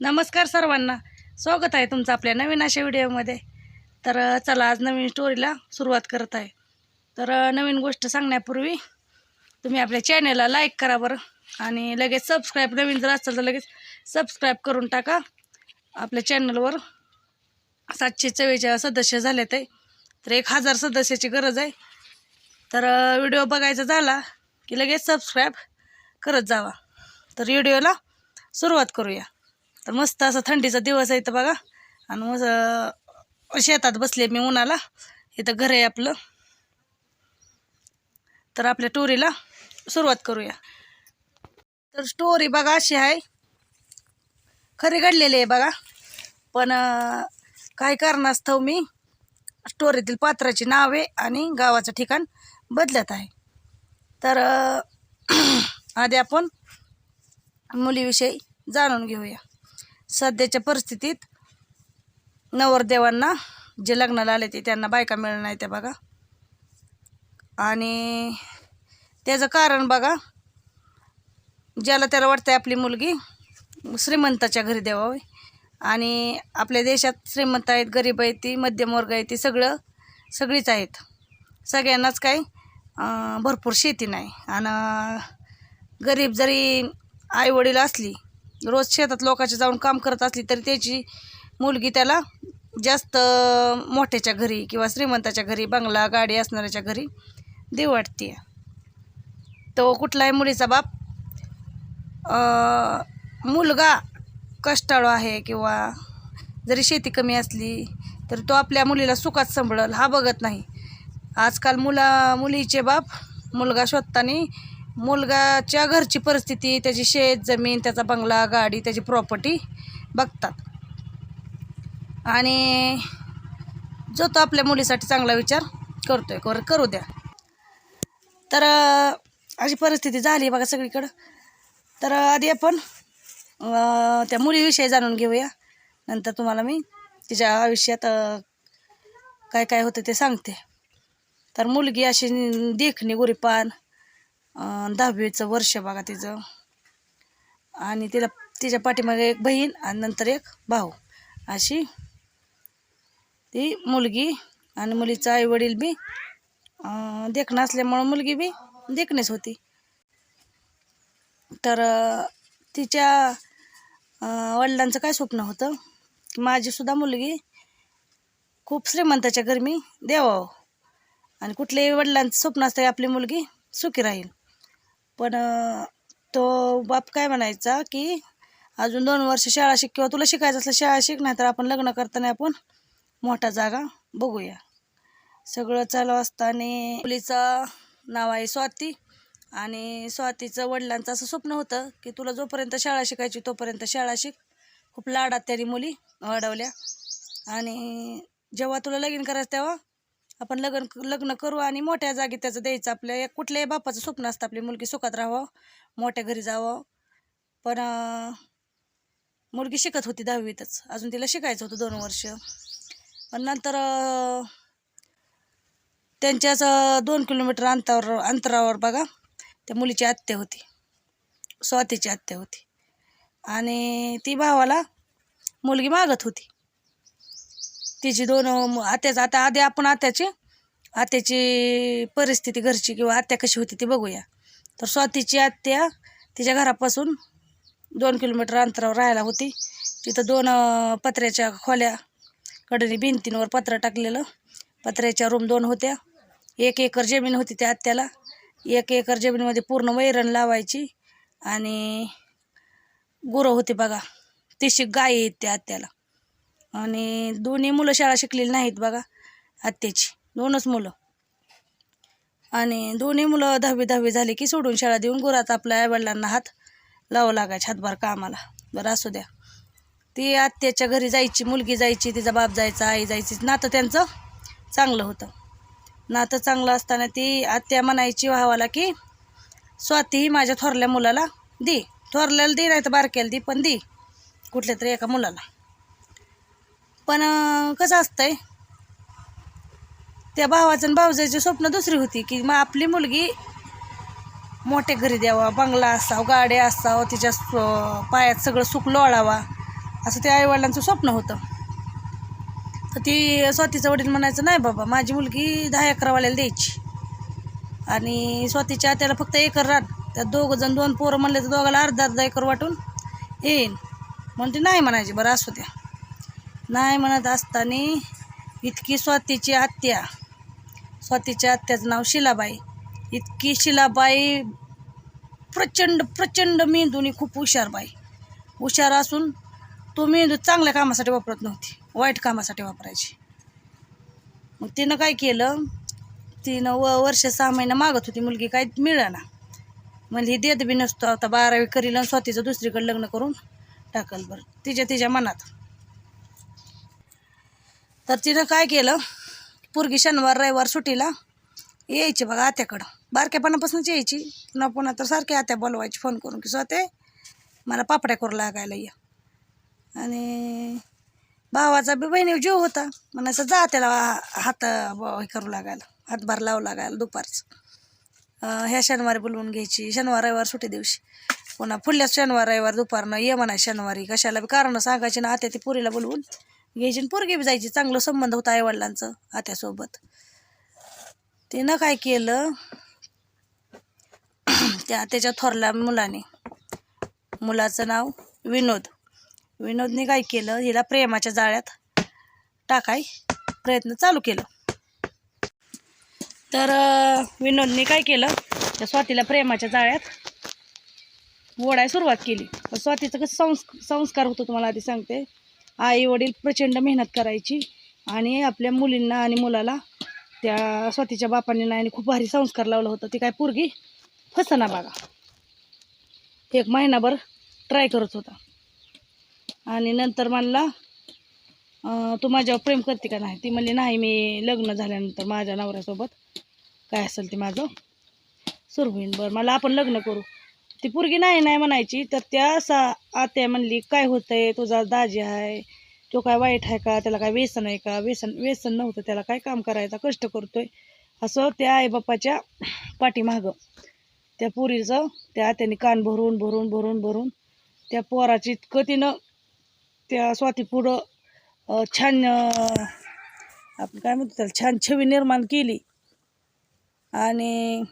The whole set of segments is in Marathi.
नमस्कार सर्वांना. स्वागत आहे तुमचं आपल्या नवीन अशा व्हिडिओमध्ये. तर चला आज नवीन स्टोरीला सुरुवात करत आहे. तर नवीन गोष्ट सांगण्यापूर्वी तुम्ही आपल्या चॅनलला लाईक करा बरं आणि लगेच सबस्क्राईब नवीन जर असेल तर लगेच सबस्क्राईब करून टाका. आपल्या चॅनलवर सातशे चव्वेचाळीस सदस्य झाले ते तर एक हजार सदस्याची गरज आहे. तर व्हिडिओ बघायचा झाला की लगेच सबस्क्राईब करत जावा. तर व्हिडिओला सुरुवात करूया. तर मस्त असा थंडीचा दिवस आहे इथं बघा. आणि मग शेतात बसले मी उन्हाला. इथं घर आहे आपलं. तर आपल्या टोरीला सुरुवात करूया. तर स्टोरी बघा अशी आहे. खरी घडलेली आहे बघा. पण काय काही कारणास्तव मी स्टोरीतील पात्राची नावे आणि गावाचं ठिकाण बदलत आहे. तर आधी आपण मुलीविषयी जाणून घेऊया. सध्याच्या परिस्थितीत नवरदेवांना जे लग्नाला आले ते त्यांना बायका मिळणार नाही त्या बघा. आणि त्याचं कारण बघा ज्याला त्याला वाटतंय आपली मुलगी श्रीमंताच्या घरी द्यावावी आणि आपल्या देशात श्रीमंत आहेत गरीब आहेत ती मध्यमवर्ग आहे ती सगळं सगळीच आहेत. सगळ्यांनाच काही भरपूर शेती नाही. आणि गरीब जरी आईवडील असली रोज शेतात लोकांचे जाऊन काम करत असली तरी त्याची मुलगी त्याला जास्त मोठ्याच्या घरी किंवा श्रीमंताच्या घरी बंगला गाडी असणाऱ्याच्या घरी देऊ वाटते. तो कुठलाही मुलीचा बाप मुलगा कष्टाळू आहे किंवा जरी शेती कमी असली तर तो आपल्या मुलीला सुखात सांभाळल हा बघत नाही. आजकाल मुला मुलीचे बाप मुलगा शोधताना मुलगाच्या घरची परिस्थिती त्याची शेत जमीन त्याचा बंगला गाडी त्याची प्रॉपर्टी बघतात. आणि जो तो आपल्या मुलीसाठी चांगला विचार करतोय. कर करू द्या. तर अशी परिस्थिती झाली बघा सगळीकडं. तर आधी आपण त्या मुलीविषयी जाणून घेऊया. नंतर तुम्हाला मी तिच्या आयुष्यात काय काय होतं ते सांगते. तर मुलगी अशी देखणी गुरीपान दहावीचं वर्ष बघा तिचं. आणि तिला तिच्या पाठीमागे एक बहीण आणि नंतर एक भाऊ. अशी ती मुलगी आणि मुलीचं आईवडील बी देखणं असल्यामुळं मुलगी बी देखणीच होती. तर तिच्या वडिलांचं काय स्वप्न होतं? की माझीसुद्धा मुलगी खूप श्रीमंताच्या घरी मी द्यावं आणि कुठल्याही वडिलांचं स्वप्न असतं की आपली मुलगी सुखी राहील. पण तो बाप काय म्हणायचा की अजून दोन वर्ष शाळा शिक किंवा तुला शिकायचं असलं शाळा शिक नाही तर आपण लग्न करताना आपण मोठा जागा बघूया. सगळं चालू असताना मुलीचं नाव आहे स्वाती आणि स्वातीचं वडिलांचं असं स्वप्न होतं की तुला जोपर्यंत शाळा शिकायची तोपर्यंत शाळा शिक. खूप लाडात त्यांनी मुली वाढवल्या आणि जेव्हा तुला लगीन करायचं तेव्हा आपण लग्न लग्न करू आणि मोठ्या जागी त्याचं द्यायचं आपल्या कुठल्याही बापाचं स्वप्न असतं आपली मुलगी सुखात राहावं मोठ्या घरी जावं. पण मुलगी शिकत होती दहावीतच. अजून तिला शिकायचं होतं दोन वर्ष. पण नंतर त्यांच्याच दोन किलोमीटर अंतरावर अंतरावर बघा त्या मुलीची आत्या होती. स्वातीची आत्या होती. आणि ती भावाला मुलगी मागत होती. तिची दोन अं, आत्याचं आता आधी आपण आत्याची आत्याची परिस्थिती घरची किंवा आत्या कशी होती ती बघूया. तर स्वातीची आत्या तिच्या घरापासून दोन किलोमीटर अंतरावर राहायला होती. तिथं दोन पत्र्याच्या खोल्या कडेने भिंतींवर पत्र टाकलेलं. पत्र्याच्या रूम दोन होत्या. एक एकर जमीन होती त्या आत्याला. एक एकर जमीनमध्ये पूर्ण वैरण लावायची आणि गुरं होती बघा. तिशी गाय आहेत त्या आत्याला. आणि दोन्ही मुलं शाळा शिकलेली नाहीत बघा आत्याची. दोनच मुलं. आणि दोन्ही मुलं दहावी दहावी झाली की सोडून शाळा देऊन गुरात आपल्या आईवडिलांना हात लावावं लागायचे हातभार कामाला. बरं असू द्या. ती आत्याच्या घरी जायची मुलगी जायची तिचा बाप जायचा आई जायची नातं त्यांचं चांगलं होतं. नातं चांगलं असताना ती आत्या म्हणायची व्हावाला की स्वातीही माझ्या थोरल्या मुलाला दे. थोरल्याला दे नाही तर बारक्याला दे पण दे. कुठल्या तरी एका मुलाला. पण कसं असतंय? त्या भावाचं आणि भावजाची स्वप्न दुसरी होती की मग आपली मुलगी मोठे घरी द्यावा बंगला असावं गाड्या असावं तिच्या पायात सगळं सुख लोळावा असं त्या आईवडिलांचं स्वप्न होतं. तर ती स्वातीचं वडील म्हणायचं नाही बाबा माझी मुलगी दहा अकरावाल्याला द्यायची. आणि स्वातीच्या त्याला फक्त एकर राहत त्या दोघं जण दोन पोरं म्हणले तर दोघाला अर्धा अर्धा एकर वाटून येईन. म्हणते नाही म्हणायची बरं असू द्या. नाही म्हणत असताना इतकी स्वातीची आत्या. स्वातीच्या आत्याचं नाव शिलाबाई. इतकी शिलाबाई प्रचंड प्रचंड मेंदूनी खूप हुशार बाई. हुशार असून तो मेंदू चांगल्या कामासाठी वापरत नव्हती. वाईट कामासाठी वापरायची. मग तिनं काय केलं? तिनं व वर्ष सहा महिना मागत होती. मुलगी काय मिळाना. म्हणजे देत बी नसतो. आता बारावी करील आणि स्वतःचं दुसरीकडे लग्न करून टाकल बरं. तिच्या तिच्या मनात. तर तिनं काय केलं? पोरगी शनिवार रविवार सुट्टीला यायची बघा आत्याकडं. बारक्यापणापासूनच यायची. पुन्हा पुन्हा तर सारखे आत्या बोलवायची फोन करून की स्वतः मला पापड्या करू लागायला या. आणि भावाचा बी बहिणी जीव होता. म्हणायचं जा त्याला हात ब- हे करू लागायला हातभार लावू लागायला दुपारचं. ह्या शनिवारी बोलवून घ्यायची. शनिवार रविवार सुट्टी दिवशी. पुन्हा पुढल्या शनिवार रविवार दुपारनं ये म्हणा शनिवारी. कशाला बी कारणं सांगायची ना आत्या ती पुरीला बोलवून. घ्यायची पोरगी बी जायची. चांगलं संबंध होता आईवडिलांचं आत्यासोबत. तिनं काय केलं? त्या त्याच्या थोरल्या मुलाने मुलाचं नाव विनोद. विनोदने काय केलं? हिला प्रेमाच्या जाळ्यात टाकाय प्रयत्न चालू केलं. तर विनोदने काय केलं? त्या स्वातीला प्रेमाच्या जाळ्यात ओढाय सुरुवात केली. स्वातीचं कसं संस् संस्कार होतो तुम्हाला आधी सांगते. आई वडील प्रचंड मेहनत करायची आणि आपल्या मुलींना आणि मुलाला त्या स्वातीच्या बापांनी नाही खूप भारी संस्कार लावला होता. ती काय पोरगी? फसना बघा एक महिनाभर ट्राय करत होता. आणि नंतर म्हणला तू माझ्यावर प्रेम करते का नाही? ती म्हणली नाही मी लग्न झाल्यानंतर माझ्या नवऱ्यासोबत. काय असेल ते माझं? सुरू होईन बरं. मला आपण लग्न करू. ती पोरगी नाही नाही म्हणायची तर त्या सा आत्या म्हणली काय होतंय? तुझा दाजी आहे तो काय वाईट आहे का? त्याला काय व्यसन आहे का? व्यसन व्यसन नव्हतं. त्याला काय काम करायचा? कष्ट करतोय. असं त्या आईबापाच्या पाठीमागं त्या पुरीचं त्या आत्याने कान भरून भरून भरून भरून त्या पोराची इतकं तिनं त्या स्वाती पुढं छान आपण काय म्हणतो त्याला छान छवी निर्माण केली. आणि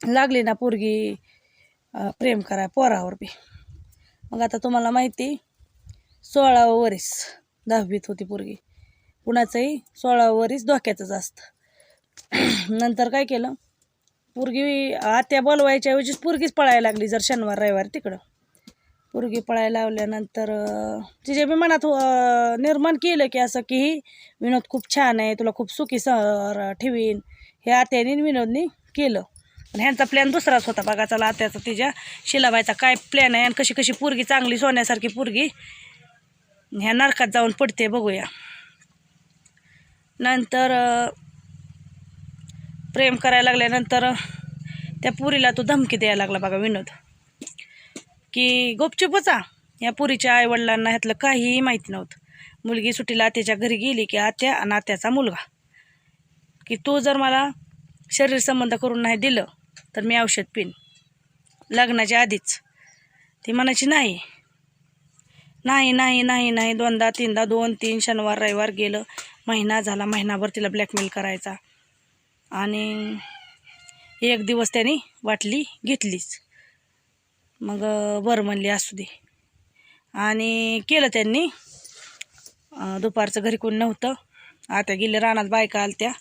लागली ना पोरगी. प्रेम कराय पोरावर बी. मग आता तुम्हाला माहिती सोळावं वरीस दहावीत होती पोरगी. कुणाचंही सोळावं वरीस धोक्याचंच असतं. नंतर काय केलं पोरगी आत्या बोलवायच्या ऐवजीच पोरगीच पळायला लागली जर शनिवार रविवार तिकडं. पोरगी पळायला लावल्यानंतर तिचे तिच्या बी मनात निर्माण केलं की असं की ही विनोद खूप छान आहे तुला खूप सुखी सर ठेवीन. हे आत्याने विनोदनी केलं. पण ह्यांचा प्लॅन दुसराच होता बघा चला आत्याचा तिच्या शिलाबाईचा काय प्लॅन आहे आणि कशी कशी पोरगी चांगली सोन्यासारखी पोरगी ह्या नरकात जाऊन पडते बघूया. नंतर प्रेम करायला लागल्यानंतर त्या पुरीला तो धमकी द्यायला लागला बघा विनोद. की गोपचुपचा या पुरीच्या आईवडिलांना ह्यातलं काहीही माहिती नव्हतं. मुलगी सुट्टीला आत्याच्या घरी गेली की आत्या आणि आत्याचा मुलगा. की तू जर मला शरीर संबंध करून नाही दिलं तर मी औषध पिन. लग्नाच्या आधीच. ती म्हणायची नाही. नाही नाही नाही नाही. दोनदा तीनदा दोन तीन शनिवार रविवार गेलं. महिना झाला महिनाभर तिला ब्लॅकमेल करायचा. आणि एक दिवस त्याने वाटली घेतलीच. मग बरं म्हणली असू दे. आणि केलं त्यांनी. दुपारचं घरी कोण नव्हतं. आता गेले रानात बायका आल्या त्या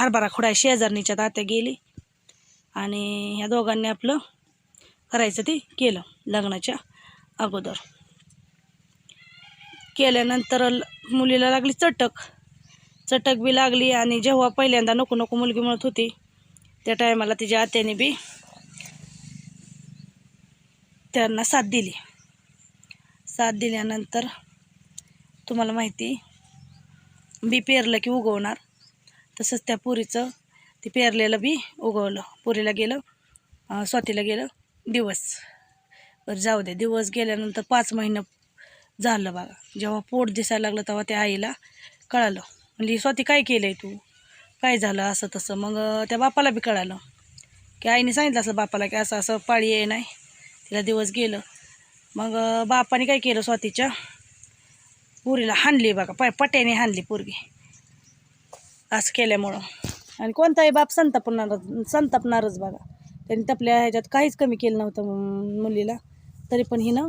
हरभरा खुडा शेजारणीच्या तात्या गेली. आणि ह्या दोघांनी आपलं करायचं ते केलं लग्नाच्या अगोदर. केल्यानंतर ल- मुलीला लागली चटक. चटक बी लागली आणि जेव्हा पहिल्यांदा नको नको मुलगी म्हणत होती त्या टायमाला तिच्या आत्याने बी त्यांना साथ दिली. साथ दिल्यानंतर तुम्हाला माहिती बी पेरलं की उगवणार. तसंच त्या पुरीचं ते पेरलेलं बी उगवलं. पुरीला गेलं स्वातीला गेलं दिवस. बरं जाऊ दे. दिवस गेल्यानंतर पाच महिनं झालं बघा. जेव्हा पोट दिसायला लागलं तेव्हा त्या आईला कळालं. म्हणजे स्वाती काय केलं आहे तू? काय झालं असं तसं? मग त्या बापाला बी कळालं. की आईने सांगितलं असं बापाला की असं असं पाळी आहे नाही. तिला दिवस गेलं. मग बापाने काय केलं स्वातीच्या? पुरीला हाणली बघा. प पट्याने हाणली पोरगी. असं केल्यामुळं. आणि कोणताही बाप संतापणार संतापणारच बघा. त्यांनी तपल्या ह्याच्यात काहीच कमी केलं नव्हतं मुलीला. तरी पण हिनं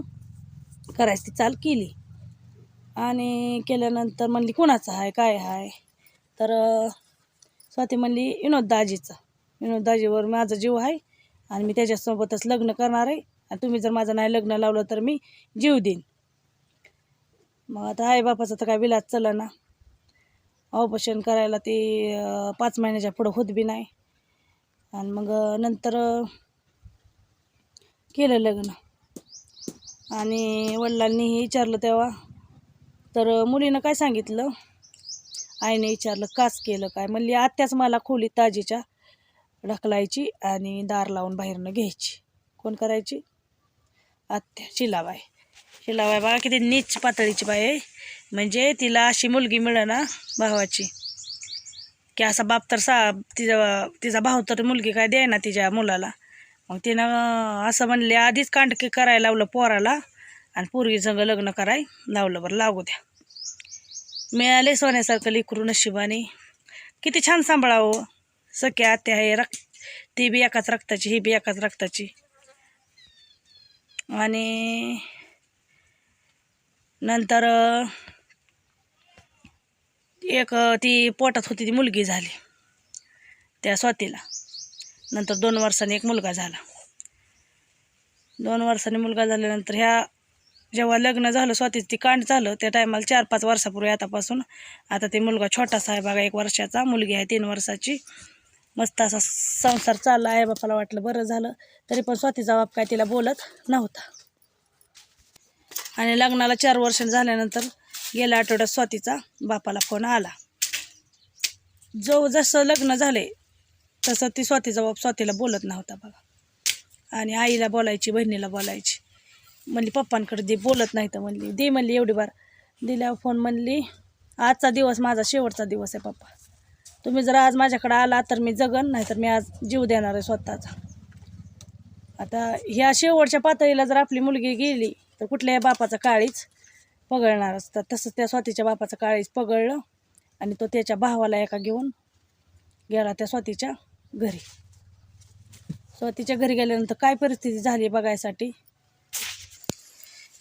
करायची ती चाल केली. आणि केल्यानंतर म्हणली कुणाचं आहे काय आहे तर स्वाती म्हणली विनोद दाजीचा विनोद दाजीवर माझा जीव आहे आणि मी त्याच्यासोबतच लग्न करणार आहे. आणि तुम्ही जर माझं नाही लग्न लावलं तर मी जीव देईन. मग आता आई बापाचं तर काय विलाज चला ना. ऑपरेशन करायला ते पाच महिन्याच्या पुढं होत बी नाही. आणि मग नंतर केलं लग्न. आणि वडिलांनीही विचारलं तेव्हा तर मुलीनं काय सांगितलं? आईने विचारलं काच केलं काय? म्हणली आत्याच मला खोली ताजीच्या ढकलायची आणि दार लावून बाहेरनं घ्यायची. कोण करायची? आत्या शिलाबाई शिलाबाई बघा किती नीच पातळीची बाय आहे. म्हणजे तिला अशी मुलगी मिळेना भावाची. की असा बाप तर सा तिचा तिचा भाऊ तर मुलगी काय द्याय ना तिच्या मुलाला. मग तिनं असं म्हणले आधीच कांडकी करायला लावलं पोराला आणि पूर्वी संग लग्न कराय लावलं बरं लागू द्या. मिळाले सोन्यासारखं लिकरू नशिबाने. किती छान सांभाळावं हो. सख्या आत्या आहे रक्त ती बी एकाच रक्ताची ही बी एकाच रक्ताची. आणि नंतर एक ती पोटात होती ती मुलगी झाली. त्या स्वातीला. नंतर दोन वर्षांनी एक मुलगा झाला. दोन वर्षांनी मुलगा झाल्यानंतर ह्या जेव्हा लग्न झालं स्वातीचं ती कांड झालं त्या टायमाला चार पाच वर्षापूर्वी आतापासून आता ते मुलगा छोटासा आहे बघा एक वर्षाचा मुलगी आहे तीन वर्षाची. मस्त असा संसार चालला आहे बापाला वाटलं बरं झालं. तरी पण स्वातीचा बाप काय तिला बोलत नव्हता. आणि लग्नाला चार वर्ष झाल्यानंतर गेल्या आठवड्यात स्वातीचा बापाला फोन आला. जो जसं लग्न झाले तसं ती स्वातीचा बाप स्वातीला बोलत नव्हता बघा. आणि आईला बोलायची बहिणीला बोलायची. म्हणली पप्पांकडे दे बोलत नाही तर म्हणली. दे म्हणली एवढी बार. दिल्यावर फोन म्हणली आजचा दिवस माझा शेवटचा दिवस आहे पप्पा. तुम्ही जर आज माझ्याकडे आला तर मी जगन नाही तर मी आज जीव देणार आहे स्वतःचा. आता ह्या शेवटच्या पातळीला जर आपली मुलगी गेली तर कुठल्याही बापाचा काळीच पगळणार असतात तसं त्या स्वातीच्या बापाचं काळीच पगळलं आणि तो त्याच्या भावाला एका घेऊन गेला त्या स्वातीच्या घरी. स्वातीच्या घरी गेल्यानंतर काय परिस्थिती झाली बघायसाठी?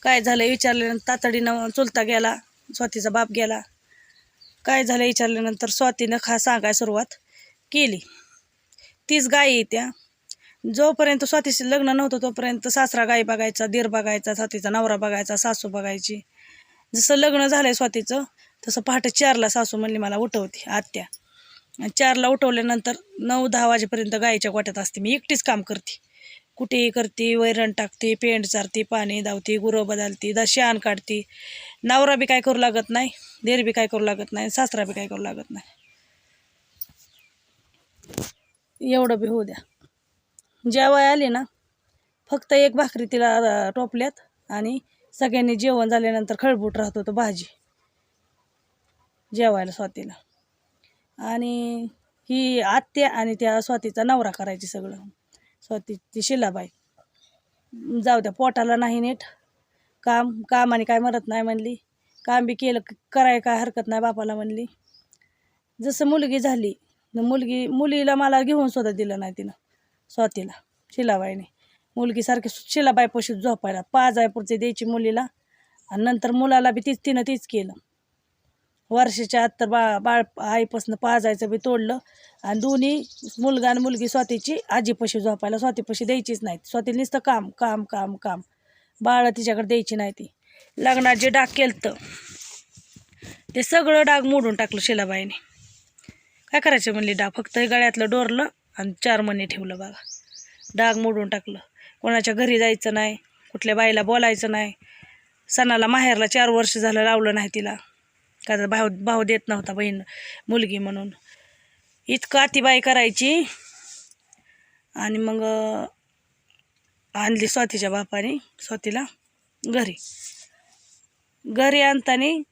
काय झालं विचारल्यानंतर तातडीनं चुलता गेला स्वातीचा बाप गेला. काय झालं विचारल्यानंतर स्वातीनं खा सांगाय सुरुवात केली. तीच गाई येत्या जोपर्यंत स्वातीशी लग्न नव्हतं तोपर्यंत सासरा गाई बघायचा दीर बघायचा स्वातीचा नवरा बघायचा सासू बघायची. जसं लग्न झालंय स्वातीचं तसं पहाटे चारला सासू म्हणली मला उठवते आत्या. आणि चारला उठवल्यानंतर नऊ दहा वाजेपर्यंत गाईच्या गोट्यात असते. मी एकटीच काम करते. कुठेही करते वैरण टाकते पेंट चारते पाणी धावते गुरं बदलते दशान काढते. नवरा बी काय करू लागत नाही देर बी काय करू लागत नाही सासरा बी काय करू लागत नाही. एवढं बी होऊ द्या. जेवाय आले ना फक्त एक भाकरी तिला टोपल्यात आणि सगळ्यांनी जेवण झाल्यानंतर खळबूट राहत होतं भाजी. जेवायला स्वातीला. आणि ही आत्या आणि त्या स्वातीचा नवरा करायची सगळं. स्वाती ती शिलाबाई. जाऊ द्या पोटाला नाही नीट. काम काम आणि काय मरत नाही म्हणली. काम बी केलं कराय काय हरकत नाही बापाला म्हणली. जसं मुलगी झाली मुलगी मुलीला मला घेऊन सुद्धा दिलं नाही तिनं. स्वातीला शिलाबाईने. मुलगीसारखी शिलाबाईपाशी झोपायला पाजायपुरती द्यायची मुलीला आणि नंतर मुलाला बी तीच तिनं तीच केलं. वर्षाच्या आत तर बा बाळ आईपासून पाजायचं बी तोडलं आणि दोन्ही मुलगा आणि मुलगी स्वातीची आजीपाशी झोपायला स्वातीपाशी द्यायचीच नाहीत. स्वाती नुसतं काम काम काम काम. बाळ तिच्याकडे द्यायची नाही ती. लग्नात जे डाग केलं ते सगळं डाग मोडून टाकलं शिलाबाईने. काय करायचं म्हणली डाग? फक्त गळ्यातलं डोरलं आणि चार महिने ठेवलं बघा. डाग मोडून टाकलं. कोणाच्या घरी जायचं नाही कुठल्या बाईला बोलायचं नाही. सणाला माहेरला चार वर्ष झालं लावलं नाही तिला. का तर भाव भाव देत नव्हता बहीण मुलगी म्हणून. इतकं अतिबाई करायची. आणि मग आणली स्वातीच्या बापाने स्वातीला घरी. घरी आणताना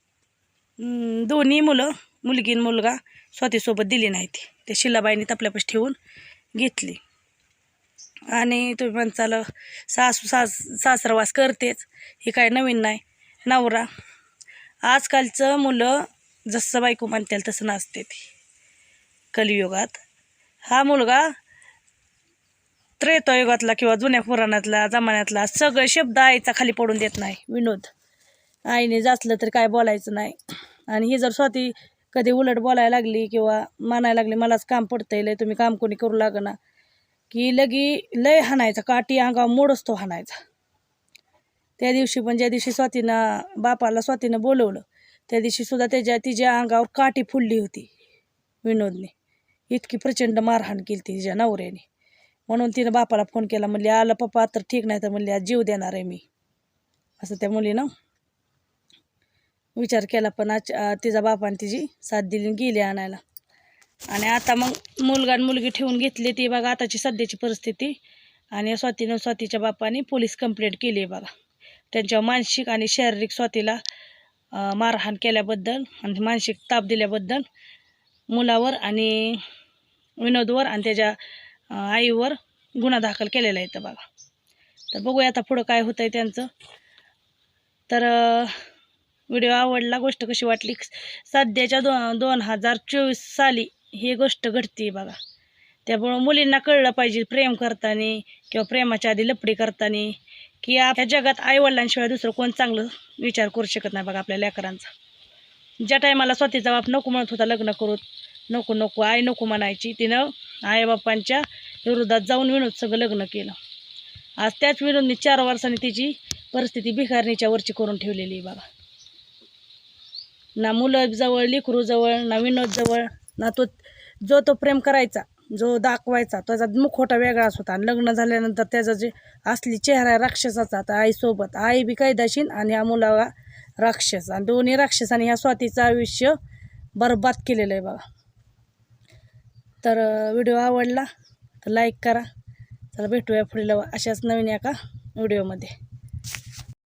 दोन्ही मुलं मुलगी मुलगा स्वातीसोबत दिली नाही ती. त्या शिलाबाईने तपल्यापाशी ठेवून घेतली. आणि तुम्ही म्हणचाल सासू सास सासरवास करतेच हे काय नवीन नाही. नवरा. आजकालचं मुलं जसं बायको म्हणतील तसं नाचते ती. कलियुगात. हा मुलगा त्रेतायुगातला किंवा जुन्या पुराणातला जमान्यातला सगळे शब्द आईचा खाली पडून देत नाही. विनोद. आईने जाचलं तर काय बोलायचं नाही. आणि ही जर स्वाती कधी उलट बोलायला लागली किंवा मानायला लागली मलाच काम पडतंय लय तुम्ही काम कोणी करू लागना की लगी लय हाणायचा काठी अंगावर मोडच तो हाणायचा. त्या दिवशी पण ज्या दिवशी स्वातीनं बापाला स्वातीनं बोलवलं त्या दिवशी सुद्धा त्याच्या तिच्या अंगावर काठी फुलली होती विनोदने. इतकी प्रचंड मारहाण केली ती तिच्या नवऱ्याने. म्हणून तिनं बापाला फोन केला म्हणली आलं पप्पा तर ठीक नाही तर म्हणले आज जीव देणार आहे मी. असं त्या मुलीनं विचार केला पण आज तिचा बापाने तिची साथ दिली आणि गेली आणायला. आणि आता मग मुलगा आणि मुलगी ठेवून घेतली ती बघा आताची सध्याची परिस्थिती. आणि स्वातीनं स्वातीच्या बापाने पोलीस कंप्लेंट केली आहे बघा. त्यांच्या मानसिक आणि शारीरिक स्वातीला मारहाण केल्याबद्दल आणि मानसिक ताप दिल्याबद्दल मुलावर आणि विनोदवर आणि त्याच्या आईवर गुन्हा दाखल केलेला आहे तर बघा. तर बघूया आता पुढं काय होतं आहे त्यांचं. तर व्हिडिओ आवडला गोष्ट कशी वाटली? सध्याच्या दो दोन हजार चोवीस साली ही गोष्ट घडते बघा. त्यामुळं मुलींना कळलं पाहिजे प्रेम करताना किंवा प्रेमाच्या आधी लपडी करताना की या जगात आईवडिलांशिवाय दुसरं कोण चांगलं विचार करू शकत नाही बघा आपल्या लेकरांचा. ज्या टायमाला स्वतःचा बाप नको म्हणत होता लग्न करू नको नको आई नको म्हणायची तिनं आईबापांच्या विरोधात जाऊन विनोद सगळं लग्न केलं. आज त्याच विनोदनी चार वर्षांनी तिची परिस्थिती भिकारणीच्या वरची करून ठेवलेली आहे बाबा ना मुलंजवळ लेकरूजवळ ना विनोदजवळ ना तो जो तो प्रेम करायचा जो दाखवायचा त्याचा मुखोटा वेगळाच होता. आणि लग्न झाल्यानंतर त्याचा जे असली चेहरा आहे राक्षसाचा तर आईसोबत. आई बी कायदाशीन आणि ह्या मुलाला राक्षस. आणि दोन्ही राक्षसाने ह्या स्वातीचं आयुष्य बरबाद केलेलं आहे बघा. तर व्हिडिओ आवडला तर लाईक करा. चला भेटूया पुढील अशाच नवीन एका व्हिडिओमध्ये.